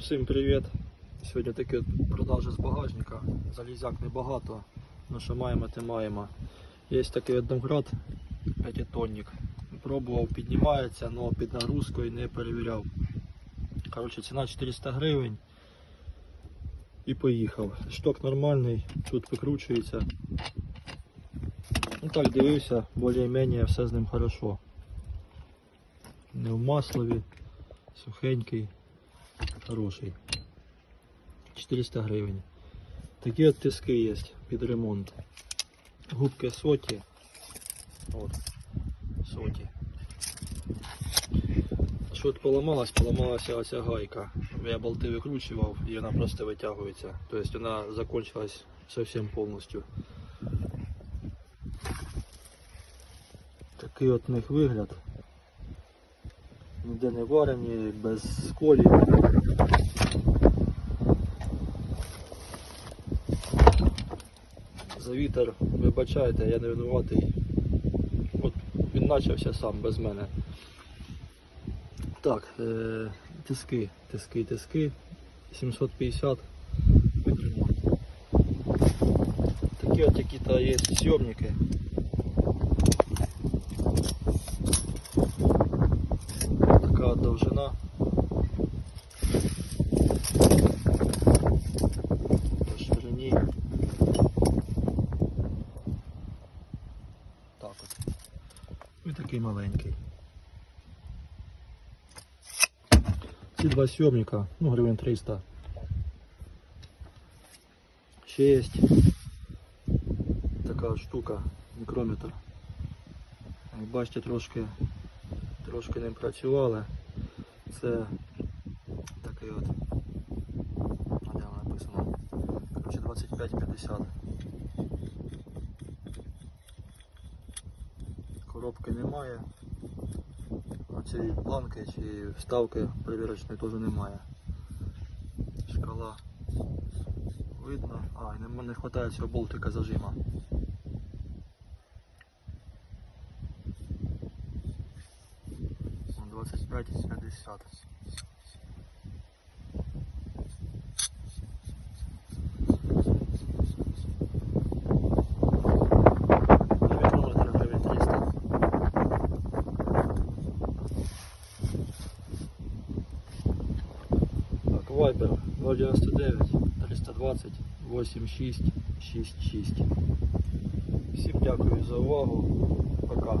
Всім привіт! Сьогодні такі от продажі з багажника. Залізяк небагато, але що маємо, те маємо. Є такий одноград, п'ятитонник. Пробував, піднімається, але під нагрузкою не перевіряв. Коротше, ціна 400 гривень. І поїхав. Шток нормальний, тут викручується. Ну так, дивився, більш-менш все з ним хорошо. Не в маслові, сухенький, хороший. 400 гривень. Такі от тиски є під ремонт. Губки соті. От. Соті. Що от поламалась, поламалася оця гайка. Я болти викручував і вона просто витягується. Тобто вона закончилась зовсім повністю. Такий от них вигляд. Ніде не варені, без сколів. За вітер, вибачайте, я не винуватий. От він почався сам без мене. Так, е, тиски, тиски, тиски. 750. Такі от які-то є сйомники. Така По ширині. Так от. І такий маленький. Ці два сьомника, ну гривень 300. Ще є така штука, мікрометр. Як бачите, трошки, трошки не працювали. Це такий от. А де воно написано? Короче, 25-50. Коробки немає. Цієї планки чи вставки перевірочної теж немає. Шкала видно. А, і не вистачає цього болтика зажима. 25 і 50. Мікрометр гривень 300. Так, Viber 099 320 86 66. Всім дякую за увагу. Пока.